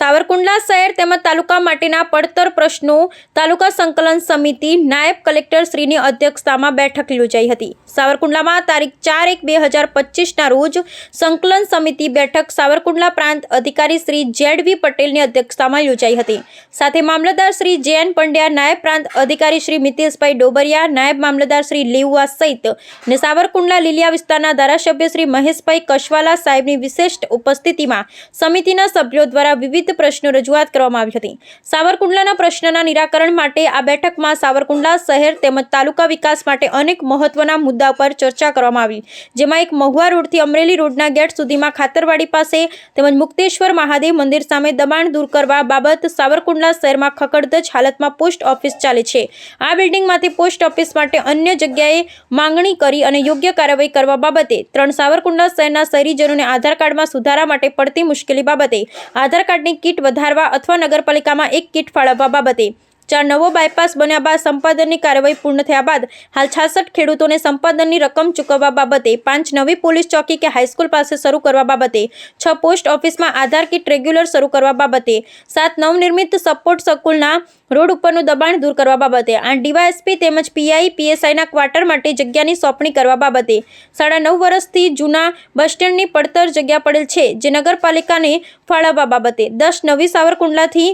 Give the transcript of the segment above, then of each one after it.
સાવરકુંડલા શહેર તેમજ તાલુકા માટેના પડતર પ્રશ્નો તાલુકા સંકલન સમિતિ નાયબ કલેક્ટર શ્રીની અધ્યક્ષતામાં બેઠક યોજાઈ હતી. સાવરકુંડલામાં તારીખ ચાર એક બે હજાર પચીસના રોજ સંકલન સમિતિ બેઠક સાવરકુંડલા પ્રાંત અધિકારી શ્રી જેડ વી પટેલની અધ્યક્ષતામાં યોજાઈ હતી. સાથે મામલતદાર શ્રી જે એન પંડ્યા, નાયબ પ્રાંત અધિકારી શ્રી મિતેશભાઈ ડોબરિયા, નાયબ મામલતદાર શ્રી લેઉવા સહિત ને સાવરકુંડલા લીલિયા વિસ્તારના ધારાસભ્ય શ્રી મહેશભાઈ કશવાલા સાહેબની વિશિષ્ટ ઉપસ્થિતિમાં સમિતિના સભ્યો દ્વારા વિવિધ પ્રશ્નો રજૂઆત કરવામાં આવી હતી. સાવરકુંડલાના પ્રશ્નના નિરાકરણ માટે આ બેઠકમાં સાવરકુંડલા શહેર તેમજ તાલુકા વિકાસ માટે અનેક મહત્વના મુદ્દા પર ચર્ચા કરવામાં આવી. જેમાં એક મહુવા રોડથી અમરેલી રોડના ગેટ સુધીમાં ખાતરવાડી પાસે તેમજ મુક્તેશ્વર મહાદેવ મંદિર સામે દબાણ દૂર કરવા બાબત સાવરકુંડલા શહેરમાં ખકડધજ હાલતમાં પોસ્ટ ઓફિસ ચાલે છે. આ બિલ્ડિંગમાંથી પોસ્ટ ઓફિસ માટે અન્ય જગ્યાએ માંગણી કરી અને યોગ્ય કાર્યવાહી કરવા બાબતે ત્રણ સાવરકુંડલા શહેરના શહેરીજનોને આધાર કાર્ડમાં સુધારા માટે પડતી મુશ્કેલી બાબતે આધાર કાર્ડની કીટ વધારવા અથવા નગરપાલિકામાં એક કીટ ફાળવવા બાબતે ચાર નવો બાયપાસ બન્યા બાદ સંપાદનની કાર્યવાહી પૂર્ણ થયા બાદ હાલ છાસઠ ખેડૂતોને સંપાદનની રકમ ચૂકવવા બાબતે પાંચ નવી પોલીસ ચોકી કે હાઈસ્કૂલ પાસે શરૂ કરવા બાબતે, છ પોસ્ટ ઓફિસમાં આધાર કીટ રેગ્યુલર શરૂ કરવા બાબતે, સાત નવનિર્મિત સપોર્ટ સ્કૂલના રોડ ઉપરનું દબાણ દૂર કરવા બાબતે આ ડીવાયએસપી તેમજ પીઆઈ, પીએસઆઈના ક્વાર્ટર માટે જગ્યાની સોંપણી કરવા બાબતે, સાડા નવ વર્ષથી જૂના બસ સ્ટેન્ડની પડતર જગ્યા પડેલ છે જે નગરપાલિકાને ફાળવવા બાબતે, દસ નવી સાવરકુંડલાથી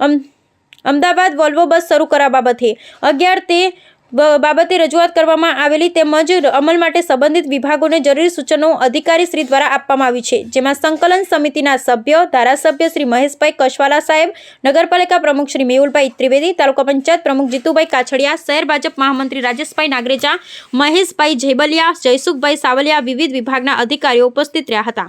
અમ અમદાવાદ વોલ્વો બસ શરૂ કરવા બાબતે. અગિયાર તે બાબતે રજૂઆત કરવામાં આવેલી તેમજ અમલ માટે સંબંધિત વિભાગોને જરૂરી સૂચનો અધિકારી શ્રી દ્વારા આપવામાં આવી છે, જેમાં સંકલન સમિતિના સભ્ય, ધારાસભ્ય શ્રી મહેશભાઈ કશવાલા સાહેબ, નગરપાલિકા પ્રમુખ શ્રી મેહુલભાઈ ત્રિવેદી, તાલુકા પંચાયત પ્રમુખ જીતુભાઈ કાછડિયા, શહેર ભાજપ મહામંત્રી રાજેશભાઈ નાગરેજા, મહેશભાઈ જેબલિયા જયસુખભાઈ સાવલિયા વિવિધ વિભાગના અધિકારીઓ ઉપસ્થિત રહ્યા હતા.